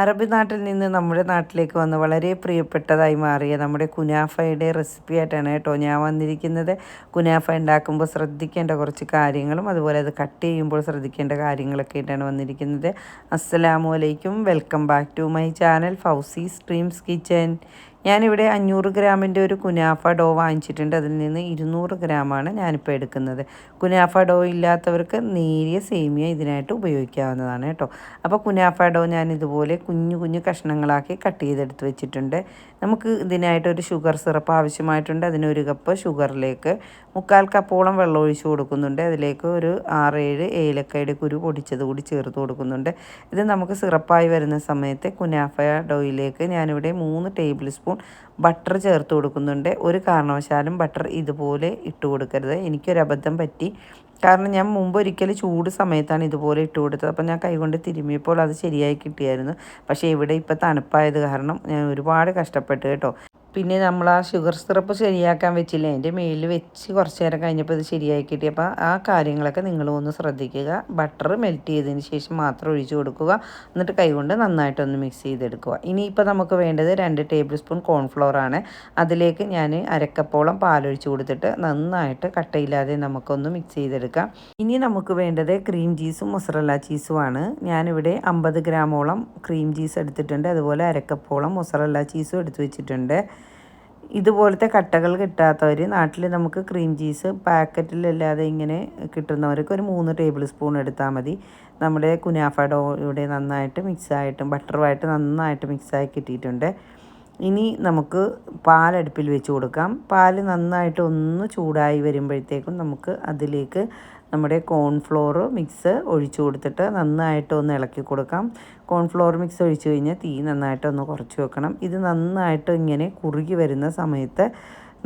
അറബി നാട്ടിൽ നിന്ന് നമ്മുടെ നാട്ടിലേക്ക് വന്ന് വളരെ പ്രിയപ്പെട്ടതായി മാറിയ നമ്മുടെ കുനാഫയുടെ റെസിപ്പി ആയിട്ടാണ് കേട്ടോ ഞാൻ വന്നിരിക്കുന്നത്. കുനാഫ ഉണ്ടാക്കുമ്പോൾ ശ്രദ്ധിക്കേണ്ട കുറച്ച് കാര്യങ്ങളും അതുപോലെ അത് കട്ട് ചെയ്യുമ്പോൾ ശ്രദ്ധിക്കേണ്ട കാര്യങ്ങളൊക്കെ ആയിട്ടാണ് വന്നിരിക്കുന്നത്. അസ്സലാമു അലൈക്കും. Welcome back to my channel Fousi streams kitchen. ഞാനിവിടെ അഞ്ഞൂറ് ഗ്രാമിന്റെ ഒരു കുനാഫ ഡോ വാങ്ങിച്ചിട്ടുണ്ട്. അതിൽ നിന്ന് ഇരുന്നൂറ് ഗ്രാമാണ് ഞാനിപ്പോൾ എടുക്കുന്നത്. കുനാഫ ഡോ ഇല്ലാത്തവർക്ക് നേരിയ സേമിയ ഇതിനായിട്ട് ഉപയോഗിക്കാവുന്നതാണ് കേട്ടോ. അപ്പോൾ കുനാഫ ഡോ ഞാൻ ഇതുപോലെ കുഞ്ഞു കുഞ്ഞു കഷ്ണങ്ങളാക്കി കട്ട് ചെയ്തെടുത്ത് വെച്ചിട്ടുണ്ട്. നമുക്ക് ഇതിനായിട്ട് ഒരു ഷുഗർ സിറപ്പ് ആവശ്യമായിട്ടുണ്ട്. അതിനൊരു കപ്പ് ഷുഗറിലേക്ക് മുക്കാൽ കപ്പോളം വെള്ളം ഒഴിച്ച് കൊടുക്കുന്നുണ്ട്. അതിലേക്ക് ഒരു ആറേഴ് ഏലക്കയുടെ കുരു പൊടിച്ചത് കൂടി ചേർത്ത് കൊടുക്കുന്നുണ്ട്. ഇത് നമുക്ക് സിറപ്പായി വരുന്ന സമയത്ത് കുനാഫ ഡോയിലേക്ക് ഞാനിവിടെ മൂന്ന് ടേബിൾ സ്പൂൺ ബട്ടർ ചേർത്ത് കൊടുക്കുന്നുണ്ട്. ഒരു കാരണവശാലും ബട്ടർ ഇതുപോലെ ഇട്ട് കൊടുക്കരുത്. എനിക്കൊരബദ്ധം പറ്റി. കാരണം ഞാൻ മുമ്പ് ഒരിക്കൽ ചൂട് സമയത്താണ് ഇതുപോലെ ഇട്ട് കൊടുത്തത്. അപ്പോൾ ഞാൻ കൈകൊണ്ട് തിരുമ്മിയപ്പോൾ അത് ശരിയായി കിട്ടിയായിരുന്നു. പക്ഷേ ഇവിടെ ഇപ്പോൾ തണുപ്പായത് കാരണം ഞാൻ ഒരുപാട് കഷ്ടപ്പെട്ട് കേട്ടോ. പിന്നെ നമ്മൾ ആ ഷുഗർ സിറപ്പ് ശരിയാക്കാൻ വെച്ചില്ല? അതിന്റെ മേലിൽ വെച്ച് കുറച്ച് നേരം കഴിഞ്ഞപ്പോൾ ഇത് ശരിയായി കിട്ടി. അപ്പോൾ ആ കാര്യങ്ങളൊക്കെ നിങ്ങൾ ഒന്ന് ശ്രദ്ധിക്കുക. ബട്ടർ മെൽറ്റ് ചെയ്തതിന് ശേഷം മാത്രം ഒഴിച്ചു കൊടുക്കുക. എന്നിട്ട് കൈകൊണ്ട് നന്നായിട്ടൊന്ന് മിക്സ് ചെയ്തെടുക്കുക. ഇനിയിപ്പോൾ നമുക്ക് വേണ്ടത് രണ്ട് ടേബിൾ സ്പൂൺ കോൺഫ്ലോർ ആണ്. അതിലേക്ക് ഞാൻ അരക്കപ്പോളം പാലൊഴിച്ച് കൊടുത്തിട്ട് നന്നായിട്ട് കട്ടയില്ലാതെ നമുക്കൊന്ന് മിക്സ് ചെയ്തെടുക്കാം. ഇനി നമുക്ക് വേണ്ടത് ക്രീം ചീസും മൊസറല്ല ചീസുമാണ് ഞാനിവിടെ അമ്പത് ഗ്രാമോളം ക്രീം ചീസ് എടുത്തിട്ടുണ്ട്. അതുപോലെ അരക്കപ്പോളം മൊസറല്ല ചീസും എടുത്ത് വെച്ചിട്ടുണ്ട്. ഇതുപോലത്തെ കട്ടകൾ കിട്ടാത്തവർ നാട്ടിൽ നമുക്ക് ക്രീം ചീസ് പാക്കറ്റിലല്ലാതെ ഇങ്ങനെ കിട്ടുന്നവർക്ക് ഒരു മൂന്ന് ടേബിൾ സ്പൂൺ എടുത്താൽ മതി. നമ്മുടെ കുനാഫ നന്നായിട്ട് മിക്സായിട്ടും ബട്ടറുമായിട്ട് നന്നായിട്ട് മിക്സായി കിട്ടിയിട്ടുണ്ട്. ഇനി നമുക്ക് പാലടുപ്പിൽ വെച്ച് കൊടുക്കാം. പാൽ നന്നായിട്ട് ഒന്ന് ചൂടായി വരുമ്പോഴത്തേക്കും നമുക്ക് അതിലേക്ക് നമ്മുടെ കോൺഫ്ലോർ മിക്സ് ഒഴിച്ചു കൊടുത്തിട്ട് നന്നായിട്ട് ഒന്ന് ഇളക്കി കൊടുക്കാം. കോൺഫ്ലോർ മിക്സ് ഒഴിച്ചു കഴിഞ്ഞാൽ തീ നന്നായിട്ടൊന്ന് കുറച്ച് വെക്കണം. ഇത് നന്നായിട്ട് ഇങ്ങനെ കുറുകി വരുന്ന സമയത്ത്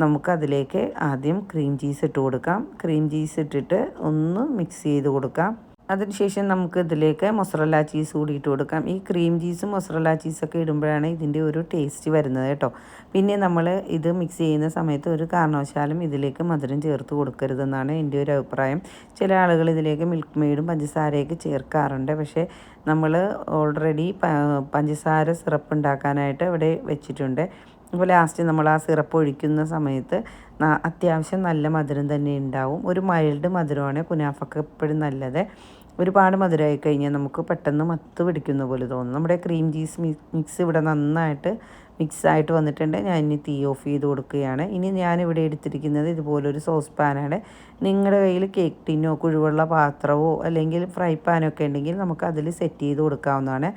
നമുക്കതിലേക്ക് ആദ്യം ക്രീം ചീസ് ഇട്ട് കൊടുക്കാം. ക്രീം ചീസ് ഇട്ടിട്ട് ഒന്ന് മിക്സ് ചെയ്ത് കൊടുക്കാം. അതിനുശേഷം നമുക്ക് ഇതിലേക്ക് മൊസറല്ല ചീസ് കൂടി ഇട്ട് കൊടുക്കാം. ഈ ക്രീം ചീസും മൊസറല്ല ചീസൊക്കെ ഇടുമ്പോഴാണ് ഇതിന്റെ ഒരു ടേസ്റ്റ് വരുന്നത് കേട്ടോ. പിന്നെ നമ്മൾ ഇത് മിക്സ് ചെയ്യുന്ന സമയത്ത് ഒരു കാരണവശാലും ഇതിലേക്ക് മധുരം ചേർത്ത് കൊടുക്കരുതെന്നാണ് എന്റെ ഒരു അഭിപ്രായം. ചില ആളുകൾ ഇതിലേക്ക് മിൽക്ക് മെയ്ഡും പഞ്ചസാരയൊക്കെ ചേർക്കാറുണ്ട്. പക്ഷേ നമ്മൾ ഓൾറെഡി പഞ്ചസാര സിറപ്പ് ഉണ്ടാക്കാനായിട്ട് ഇവിടെ വെച്ചിട്ടുണ്ട്. അപ്പോൾ ലാസ്റ്റ് നമ്മൾ ആ സിറപ്പ് ഒഴിക്കുന്ന സമയത്ത് അത്യാവശ്യം നല്ല മധുരം തന്നെ ഉണ്ടാവും. ഒരു മൈൽഡ് മധുരമാണ് കുനാഫക്ക് എപ്പോഴും നല്ലത്. ഒരുപാട് മധുരമായി കഴിഞ്ഞാൽ നമുക്ക് പെട്ടെന്ന് മത്ത് പിടിക്കുന്ന പോലെ തോന്നും. നമ്മുടെ ക്രീം ചീസ് മിക്സ് ഇവിടെ നന്നായിട്ട് മിക്സ് ആയിട്ട് വന്നിട്ടുണ്ട്. ഞാൻ ഇനി തീ ഓഫ് ചെയ്ത് കൊടുക്കുകയാണ്. ഇനി ഞാനിവിടെ എടുത്തിരിക്കുന്നത് ഇതുപോലൊരു സോസ് പാനാണ്. നിങ്ങളുടെ കയ്യിൽ കേക്ക് ടിന്നോ കുഴിവുള്ള പാത്രമോ അല്ലെങ്കിൽ ഫ്രൈ പാനൊക്കെ ഉണ്ടെങ്കിൽ നമുക്ക് അതിൽ സെറ്റ് ചെയ്ത് കൊടുക്കാവുന്നതാണ്.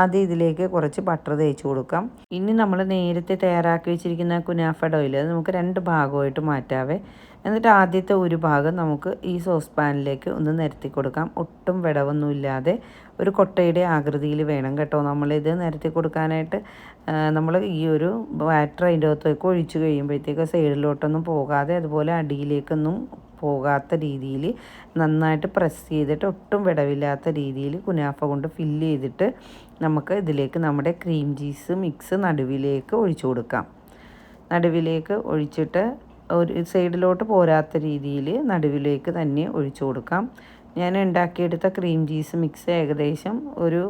ആദ്യം ഇതിലേക്ക് കുറച്ച് ബട്ടർ തേച്ച് കൊടുക്കാം. ഇനി നമ്മൾ നേരത്തെ തയ്യാറാക്കി വെച്ചിരിക്കുന്ന കുനാഫ ഓയിൽ നമുക്ക് രണ്ട് ഭാഗമായിട്ട് മാറ്റാവേ. എന്നിട്ട് ആദ്യത്തെ ഒരു ഭാഗം നമുക്ക് ഈ സോസ് പാനിലേക്ക് ഒന്ന് നിരത്തി കൊടുക്കാം. ഒട്ടും വിടവൊന്നുമില്ലാതെ ഒരു കൊട്ടയുടെ ആകൃതിയിൽ വേണം കേട്ടോ. നമ്മളിത് നിരത്തി കൊടുക്കാനായിട്ട് നമ്മൾ ഈ ഒരു ബാറ്റർ അതിന്റെ അകത്തേക്ക് ഒഴിച്ചു കഴിയുമ്പോഴത്തേക്ക് സൈഡിലോട്ടൊന്നും പോകാതെ അതുപോലെ അടിയിലേക്കൊന്നും പോകാത്ത രീതിയിൽ നന്നായിട്ട് പ്രസ് ചെയ്തിട്ട് ഒട്ടും വിടവില്ലാത്ത രീതിയിൽ കുനാഫ കൊണ്ട് ഫില്ല് ചെയ്തിട്ട് നമുക്ക് ഇതിലേക്ക് നമ്മുടെ ക്രീം ചീസ് മിക്സ് നടുവിലേക്ക് ഒഴിച്ചു കൊടുക്കാം. നടുവിലേക്ക് ഒഴിച്ചിട്ട് ഒരു സൈഡിലോട്ട് പോരാത്ത രീതിയിൽ നടുവിലേക്ക് തന്നെ ഒഴിച്ചു കൊടുക്കാം. ഞാൻ ഉണ്ടാക്കിയെടുത്ത ക്രീം ചീസ് മിക്സ് ഏകദേശം ഒരു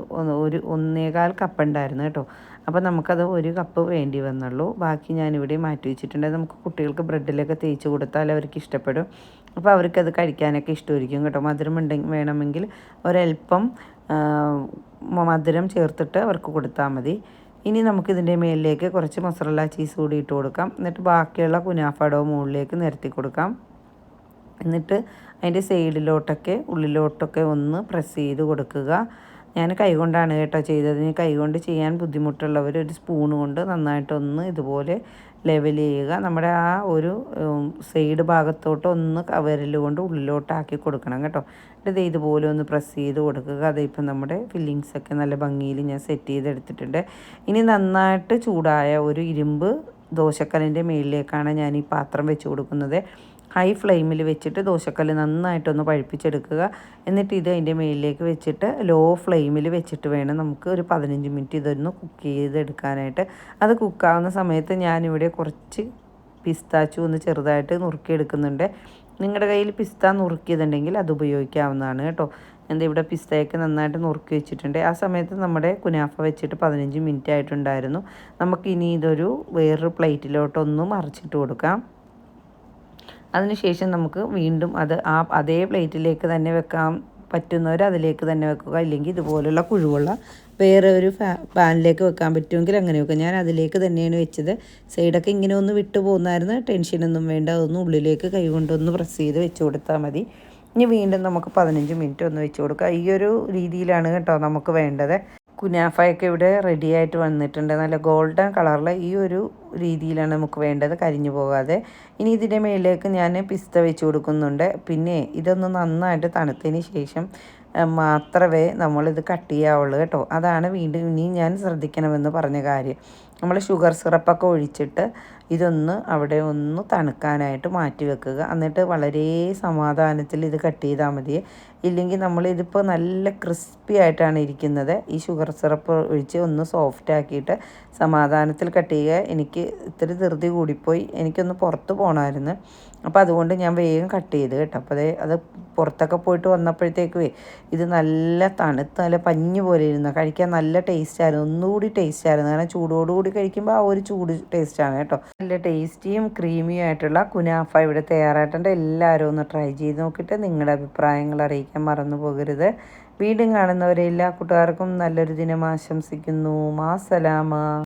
ഒരു ഒന്നേകാൽ കപ്പ് ഉണ്ടായിരുന്നു കേട്ടോ. അപ്പോൾ നമുക്കത് ഒരു കപ്പ് വേണ്ടി വന്നുള്ളൂ. ബാക്കി ഞാനിവിടെ മാറ്റി വെച്ചിട്ടുണ്ട്. നമുക്ക് കുട്ടികൾക്ക് ബ്രെഡിലൊക്കെ തേച്ച് കൊടുത്താൽ അവർക്ക് ഇഷ്ടപ്പെടും. അപ്പോൾ അവർക്കത് കഴിക്കാനൊക്കെ ഇഷ്ടമായിരിക്കും കേട്ടോ. മധുരം ഉണ്ടെങ്കിൽ വേണമെങ്കിൽ ഒരൽപ്പം മധുരം ചേർത്തിട്ട് അവർക്ക് കൊടുത്താൽ മതി. ഇനി നമുക്കിതിന്റെ മേലിലേക്ക് കുറച്ച് മസാല ചീസ് കൂടി ഇട്ട് കൊടുക്കാം. എന്നിട്ട് ബാക്കിയുള്ള കുനാഫടോ മുകളിലേക്ക് നിരത്തി കൊടുക്കാം. എന്നിട്ട് അതിന്റെ സൈഡിലോട്ടൊക്കെ ഉള്ളിലോട്ടൊക്കെ ഒന്ന് പ്രസ് ചെയ്ത് കൊടുക്കുക. ഞാൻ കൈകൊണ്ടാണ് കേട്ടോ ചെയ്തത്. കൈകൊണ്ട് ചെയ്യാൻ ബുദ്ധിമുട്ടുള്ളവർ ഒരു സ്പൂൺ കൊണ്ട് നന്നായിട്ടൊന്ന് ഇതുപോലെ ലെവൽ ചെയ്യുക. നമ്മുടെ ആ ഒരു സൈഡ് ഭാഗത്തോട്ട് ഒന്ന് വിരൽ കൊണ്ട് ഉള്ളിലോട്ടാക്കി കൊടുക്കണം കേട്ടോ. ഇത് ഇതുപോലെ ഒന്ന് പ്രസ് ചെയ്ത് കൊടുക്കുക. അതിപ്പം നമ്മുടെ ഫില്ലിങ്സൊക്കെ നല്ല ഭംഗിയിൽ ഞാൻ സെറ്റ് ചെയ്തെടുത്തിട്ടുണ്ട്. ഇനി നന്നായിട്ട് ചൂടായ ഒരു ഇരുമ്പ് ദോശക്കല്ലിന്റെ മേളിലേക്കാണ് ഞാൻ ഈ പാത്രം വെച്ച് കൊടുക്കുന്നത്. ഹൈ ഫ്ലെയിമിൽ വെച്ചിട്ട് ദോശക്കല്ല് നന്നായിട്ടൊന്ന് പഴുപ്പിച്ചെടുക്കുക. എന്നിട്ട് ഇത് അതിന്റെ മേലിലേക്ക് വെച്ചിട്ട് ലോ ഫ്ലെയിമിൽ വെച്ചിട്ട് വേണം നമുക്ക് ഒരു പതിനഞ്ച് മിനിറ്റ് ഇതൊന്ന് കുക്ക് ചെയ്തെടുക്കാനായിട്ട്. അത് കുക്കാവുന്ന സമയത്ത് ഞാനിവിടെ കുറച്ച് പിസ്താച്ചു ഒന്ന് ചെറുതായിട്ട് നുറുക്കിയെടുക്കുന്നുണ്ട്. നിങ്ങളുടെ കയ്യിൽ പിസ്ത നുറുക്കിയതുണ്ടെങ്കിൽ അത് ഉപയോഗിക്കാവുന്നതാണ് കേട്ടോ. എന്താ ഇവിടെ പിസ്തയൊക്കെ നന്നായിട്ട് നുറുക്കി വെച്ചിട്ടുണ്ട്. ആ സമയത്ത് നമ്മുടെ കുനാഫ വെച്ചിട്ട് പതിനഞ്ച് മിനിറ്റ് ആയിട്ടുണ്ടായിരുന്നു. നമുക്കിനി ഇതൊരു വേറൊരു പ്ലേറ്റിലോട്ടൊന്ന് മറിച്ചിട്ട് കൊടുക്കാം. അതിനുശേഷം നമുക്ക് വീണ്ടും അത് ആ അതേ പ്ലേറ്റിലേക്ക് തന്നെ വെക്കാം പറ്റുന്നവർ അതിലേക്ക് തന്നെ വെക്കുക. ഇല്ലെങ്കിൽ ഇതുപോലുള്ള കുഴുവുള്ള വേറെ ഒരു പാനിലേക്ക് വെക്കാൻ പറ്റുമെങ്കിൽ അങ്ങനെ വെക്കുക. ഞാൻ അതിലേക്ക് തന്നെയാണ് വെച്ചത്. സൈഡൊക്കെ ഇങ്ങനെ ഒന്ന് വിട്ടു പോകുന്നായിരുന്നു ടെൻഷനൊന്നും വേണ്ട. അതൊന്ന് ഉള്ളിലേക്ക് കൈ കൊണ്ടൊന്ന് പ്രസ് ചെയ്ത് വെച്ച് കൊടുത്താൽ മതി. ഇനി വീണ്ടും നമുക്ക് പതിനഞ്ച് മിനിറ്റ് ഒന്ന് വെച്ച് കൊടുക്കുക. ഈ ഒരു രീതിയിലാണ് കേട്ടോ നമുക്ക് വേണ്ടത്. കുനാഫയൊക്കെ ഇവിടെ റെഡി ആയിട്ട് വന്നിട്ടുണ്ട്. നല്ല ഗോൾഡൻ കളറിൽ ഈ ഒരു രീതിയിലാണ് നമുക്ക് വേണ്ടത് കരിഞ്ഞു പോകാതെ. ഇനി ഇതിന്റെ മേളിലേക്ക് ഞാൻ പിസ്ത വെച്ച് കൊടുക്കുന്നുണ്ട്. പിന്നെ ഇതൊന്ന് നന്നായിട്ട് തണുത്തതിന് ശേഷം മാത്രമേ നമ്മളിത് കട്ട് ചെയ്യാവുള്ളൂ കേട്ടോ. അതാണ് വീണ്ടും ഇനി ഞാൻ ശ്രദ്ധിക്കണമെന്ന് പറഞ്ഞ കാര്യം. നമ്മൾ ഷുഗർ സിറപ്പൊക്കെ ഒഴിച്ചിട്ട് ഇതൊന്ന് അവിടെ ഒന്ന് തണുക്കാനായിട്ട് മാറ്റി വെക്കുക. എന്നിട്ട് വളരെ സമാധാനത്തിൽ ഇത് കട്ട് ചെയ്താൽ മതി. ഇല്ലെങ്കിൽ നമ്മളിതിപ്പോൾ നല്ല ക്രിസ്പി ആയിട്ടാണ് ഇരിക്കുന്നത്. ഈ ഷുഗർ സിറപ്പ് ഒഴിച്ച് ഒന്ന് സോഫ്റ്റ് ആക്കിയിട്ട് സമാധാനത്തിൽ കട്ട് ചെയ്യുക. എനിക്ക് ഇത്തിരി ധൃതി കൂടിപ്പോയി. എനിക്കൊന്ന് പുറത്ത് പോകണമായിരുന്നു. അപ്പോൾ അതുകൊണ്ട് ഞാൻ വേഗം കട്ട് ചെയ്ത് കേട്ടോ. അപ്പോൾ അത് അത് പുറത്തൊക്കെ പോയിട്ട് വന്നപ്പോഴത്തേക്കുവേ ഇത് നല്ല തണുത്ത് നല്ല പഞ്ഞ് പോലെ ഇരുന്നു കഴിക്കാൻ നല്ല ടേസ്റ്റായിരുന്നു ഒന്നുകൂടി ടേസ്റ്റായിരുന്നു കാരണം ചൂടോടുകൂടി കഴിക്കുമ്പോൾ ആ ഒരു ചൂട് ടേസ്റ്റാണ് കേട്ടോ. നല്ല ടേസ്റ്റിയും ക്രീമിയും ആയിട്ടുള്ള കുനാഫ ഇവിടെ തയ്യാറായിട്ടുണ്ട്. എല്ലാവരും ഒന്ന് ട്രൈ ചെയ്ത് നോക്കിയിട്ട് നിങ്ങളുടെ അഭിപ്രായങ്ങൾ അറിയിക്കാൻ മറന്നു പോകരുത്. വീണ്ടും കാണുന്നവരെ എല്ലാ കൂട്ടുകാർക്കും നല്ലൊരു ദിനം ആശംസിക്കുന്നു. മാ സലാമ